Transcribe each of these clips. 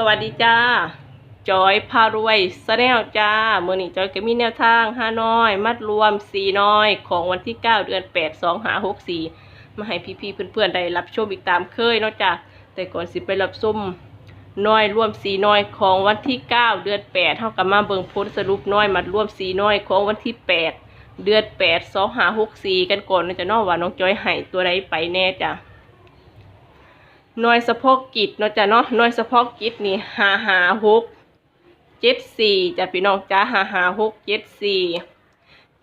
สวัสดีจ้า จอยพารวยสแนลจ้าเมื่อนี้จอยก็มีแนวทางห้าน้อย มัดรวมสี่น้อย ของวันที่9เดือน8 2หา6 4มาให้พี่ๆเพื่อนๆได้รับชมอีกตามเคยเนาะจ้าแต่ก่อนสิไปรับชมน้อยรวมสี่น้อยของวันที่9เดือน8เท่ากับมาเบิ่งผลสรุปน้อยมัดรวมสี่น้อยของวันที่8เดือน8 2หา6 4กันก่อนนาะจะเนาะว่าน้องจอยให้ตัวใดไปแน่จ้า หน่วยเฉพาะกิจเนาะจ้ะเนาะหน่วยเฉพาะกิจนี่หาหาหกเจ็ดสี่จ้ะพี่น้องจ้าหาหาหกเจ็ดสี่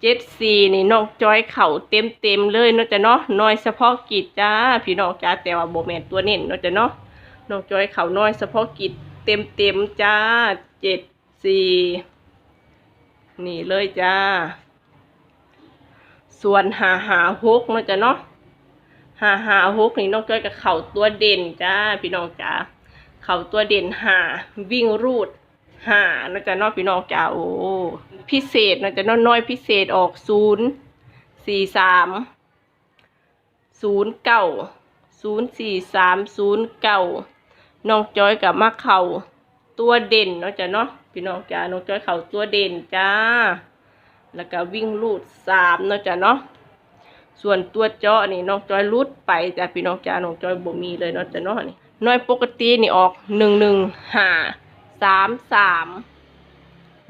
เจ็ดสี่นี่น้องจอยเข่าเต็มเต็มเลยเนาะจ้ะเนาะหน่วยเฉพาะกิจจ้าพี่น้องจ้าแต่ว่าโบแมนตัวเน้นเนาะจ้ะเนาะน้องจอยเข่าน่วยเฉพาะกิจเต็มเต็มจ้าเจ็ดสี่นี่เลยจ้า ส่วนหาหาหกเนาะจ้ะเนาะ หาหาฮกนี่น้องจ้อยกับเข่าตัวเด่นจ้าพี่น้องจ้าเข่าตัวเด่นหาวิ่งรูดหาน้องจ้าน้องพี่น้องจ้าโอ้พิเศษน้องจ้าน้องน้อยพิเศษออกศูนย์สี่สามศูนย์เก้าศูนย์สี่สามศูนย์เก้าน้องจ้อยกับมาเข่าตัวเด่นน้องจ้าเนาะพี่น้องจ้าน้องจ้อยเข่าตัวเด่นจ้า แล้วก็วิ่งรูดสามเนาะจ้าเนาะ ส่วนตัวเจาะนี่น้องจอยรุดไปจ้ะพี่น้องจ้าน้องจอยบ่มีเลยเนาะจ้ะเนาะนี่น้อยปกตินี่ออกหนึ่งหนึ่งห้าสามสาม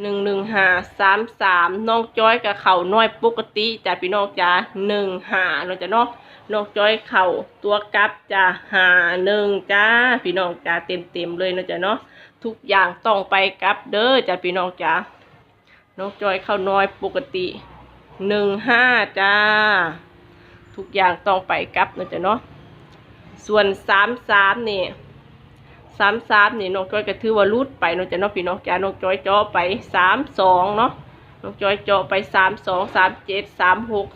หนึ่งหนึ่งห้าสามสามน้องจอยกับเข่าน้อยปกติจ้ะพี่น้องจ้าหนึ่งห้าเนาะจ้ะเนาะน้องจอยเข่าตัวกลับจ้ะห้าหนึ่งจ้าพี่น้องจ้าเต็มเต็มเลยเนาะจ้ะเนาะทุกอย่างต้องไปกลับเด้อจ้ะพี่น้องจ้าน้องจอยเข้าน้อยปกติหนึ่งห้าจ้า ทุกอย่างต้องไปกลับนะจ๊ะเนาะส่วนสามสามนี่สามสามนี่น้องจอยก็ถือว่ารูดไปเนาะจ๊ะเนาะพี่น้องจ้าน้องจอยจาะไปสามสองเนาะน้องจอยจาะไปสามสองสามเจ็ดสามหก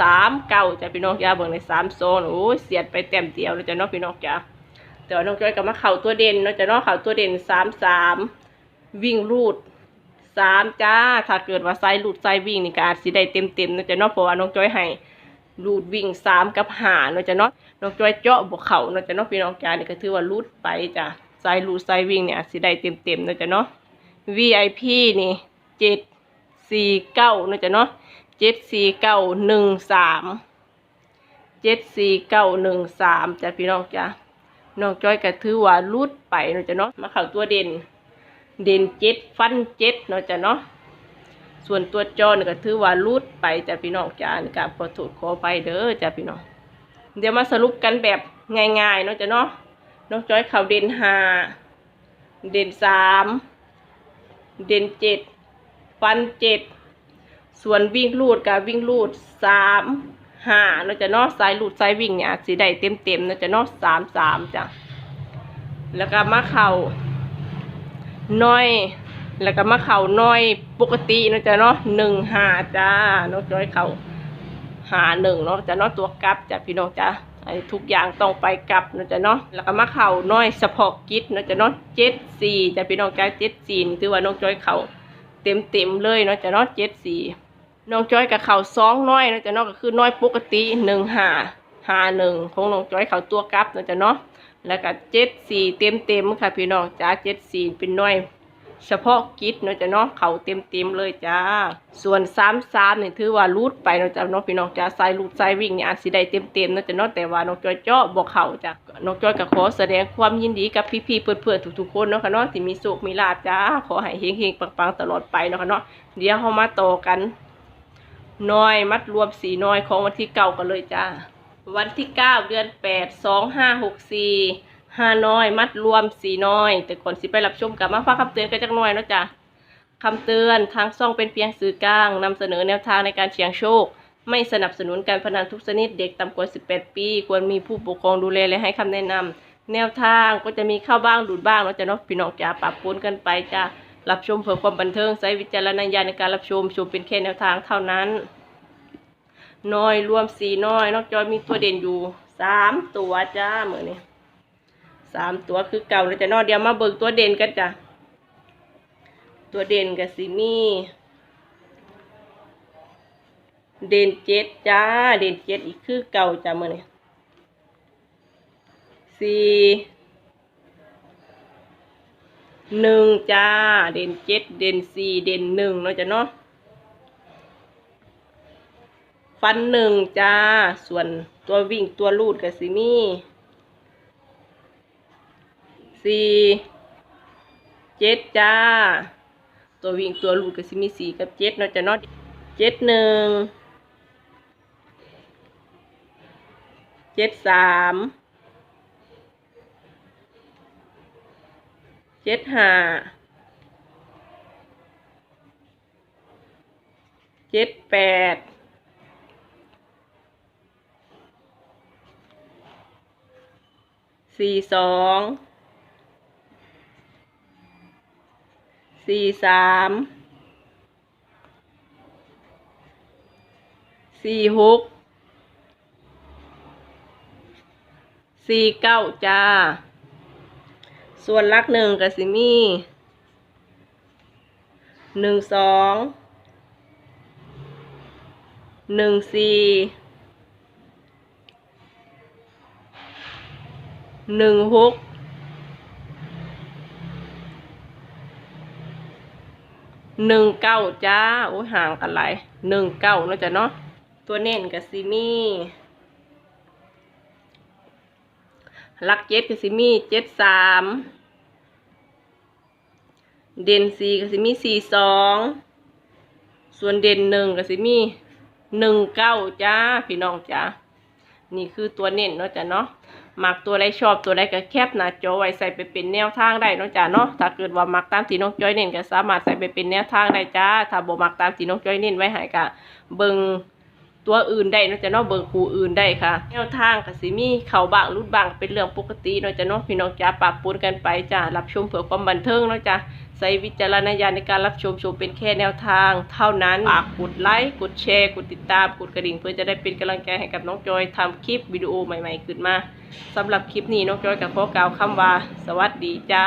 สามเก้าจ้ะพี่น้องจ้าเบิ่งในสามสองโอ้ยเสียดไปเต็มเดียวเลยจ้ะเนาะพี่น้องจ้าแต่ว่าน้องจอยก็มาเข่าตัวเด่นเนาะจ๊ะเนาะเข่าตัวเด่นสามสามวิ่งรูดสามจ้าถ้าเกิดว่าไซรูดไซวิ่งนี่ก็อาจสิได้เต็มเต็มๆเนาะจ๊ะเนาะเพราะว่าน้องจอยให้ รูดวิ่งสามกับหาเนาะจ้ะเนาะน้องจอยเจาะบวกเขาเนาะจ้ะเนาะพี่น้องจ้านี่ก็ถือว่ารูดไปจ้ะสายรูดสายวิ่งเนี่ยสิได้เต็มเต็มเนาะจ้ะเนาะ VIP นี่เจ็ดสี่เก้าเนาะจ้ะเนาะเจ็ดสี่เก้าหนึ่งสามเจ็ดสี่เก้าหนึ่งสามจ้ะพี่น้องจ้ะน้องจอยก็ถือว่ารูดไปเนาะจ้ะเนาะมาเข้าตัวเด่น เด่นเจ็ดฟันเจ็ดเนาะจ้ะเนาะ ส่วนตัวจอนี่ก็ถือว่ารูดไปจ้ะพี่น้องจ้านี่ก็ขอโทษขอไปเด้อจ้ะพี่น้อง เดี๋ยวมาสรุปกันแบบง่ายๆเนาะจ้ะเนาะน้องจอยเขาเด่นห้าเด่นสามเด่นเจ็ดฟันเจ็ดส่วนวิ่งลูดกับวิ่งลูดสามห้าเนาะจ้ะเนาะสายลูดสายวิ่งเนี่ยสิได้เต็มๆเนาะจ้ะเนาะสามสามจ้ะแล้วก็มาเข่าน้อย แล้วก็มาเข่าน้อยปกติเนาะจ้ะเนาะหนึ่งหาจ้าน้องจอยเข่าหาหนึ่งเนาะจ้ะเนาะตัวกลับจ้ะพี่น้องจ้าไอ้ทุกอย่างต้องไปกลับเนาะจ้ะเนาะแล้วก็มาเข่าน้อยเฉพาะกิจเนาะจ้ะเนาะเจ็ดสี่จ้ะพี่น้องจ้าเจ็ดสี่ถือว่าน้องจอยเข่าเต็มเต็มเลยเนาะจ้ะเนาะเจ็ดสี่น้องจอยกับเข่าสองน้อยเนาะจ้ะเนาะก็คือน้อยปกติหนึ่งหาหาหนึ่งของน้องจอยเข่าตัวกลับเนาะจ้ะเนาะแล้วก็เจ็ดสี่เต็มเต็มค่ะพี่น้องจ้าเจ็ดสี่เป็นน้อย เฉพาะกิจเนาะจ้ะเนาะเขาเต็มเต็มเลยจ้า ส่วนสามสามนี่ยถือว่ารูดไปเนาะจ้ะเนาะพี่น้องจ้าสายรูดสายวิ่งเนี่อาจสิได้เต็มเต็มเนาะจ้ะเนาะแต่ว่าน้องจอยเจาะบอกเขาจ้ะน้องจอยก็ขอแสดงความยินดีกับพี่ๆเพื่อนๆทุกๆคนเนาะค่ะเนาะที่มีโชคมีลาภจ้าขอให้เฮงๆปังๆตลอดไปเนาะค่ะเนาะเดี๋ยวเรามาต่อกันน้อยมัดรวมสีน้อยของวันที่เก้ากันเลยจ้าวันที่เก้าเดือนแปดสองห้าหกสี่ ห้าน้อย มัดรวมสี่น้อย แต่ก่อนสิไปรับชมกับมาฟังคำเตือนกันจักหน่อยนะจ้ะคำเตือนทางช่องเป็นเพียงสื่อกลางนำเสนอแนวทางในการเสี่ยงโชค ไม่สนับสนุนการพนันทุกชนิดเด็กต่ำกว่า 18 ปี ควรมีผู้ปกครองดูแลและให้คำแนะนำแนวทางก็จะมีเข้าบ้างหลุดบ้างเนาะจ้ะเนาะพี่น้องจ๋าปรับปนกันไปจ้ะรับชมเพื่อความบันเทิงใช้วิจารณญาณในการรับชมชมเป็นแค่แนวทางเท่านั้นน้อยรวมสี่น้อยนอกจอยมีตัวเด่นอยู่สามตัวจ้าเหมือนนี้ สามตัวคือเก่าเลยจ้ะนอเดี๋ยวมาเบิกตัวเด่นกันจ้ะตัวเด่นกับสิมี่เด่นเจ็ดจ้า เด่นเจ็ดอีกคือเก่าจ้ะเมื่อนนี้สี่หนึ่งจ้า เด่นเจ็ดเด่นสี่เด่นหนึ่งเนาะจ้ะเนาะฟันหนึ่งจ้า ส่วนตัววิ่งตัวลูดกับซิมี่ สี่เจ็ดจ้า ตัววิ่งตัวลูดกับซิมี่สี่กับเจ็ดเนาะจะเนาะเจ็ดหนึ่งเจ็ดสามเจ็ดห้าเจ็ดแปดสี่สอง สี่สามสี่หกสี่เก้าจ้า ส่วนลักหนึ่งกับสิมีหนึ่งสองหนึ่งสี่หนึ่งหก หนึ่งเก้าจ้า โอ้ยห่างกันหลายหนึ่งเก้าเนาะจ้ะเนาะ ตัวเน้นกับซิมี่ลักเจ็ดกับซิมี่เจ็ดสามเด่นสี่กับซิมีสี่สองส่วนเด่นหนึ่งกับซิมีหนึ่งเก้าจ้า พี่น้องจ้า นี่คือตัวเน้นเนาะจ้ะเนาะ มักตัวใดชอบตัวใดก็แคปหน้าจอไว้ใส่ไปเป็นแนวทางได้เนาะจ้ะเนาะถ้าเกิดว่ามักตามที่น้องจ้อยเน้นก็สามารถใส่ไปเป็นแนวทางได้จ้าถ้าบ่มักตามที่น้องจ้อยเน้นไว้ให้ก็เบิ่งตัวอื่นได้เนาะจ้ะเนาะเบิงคู่อื่นได้ค่ะแนวทางก็สิมีเข้าบางรุดบางเป็นเรื่องปกติเนาะจ้ะเนาะพี่น้องจ้าปรับปรุนกันไปจ้ารับชมเพื่อความบันเทิงเนาะจ้ะใช้วิจารณญาณในการรับชมชมเป็นแค่แนวทาง เท่านั้นฝากกดไลค์กดแชร์กดติดตามกดกระดิ่ง เพื่อจะได้เป็นกำลังใจให้กับน้องจอยทำคลิปวิดีโอใหม่ ๆ ขึ้นมาสำหรับคลิปนี้นกจอยกับขอกล่าวคำว่า สวัสดีจ้า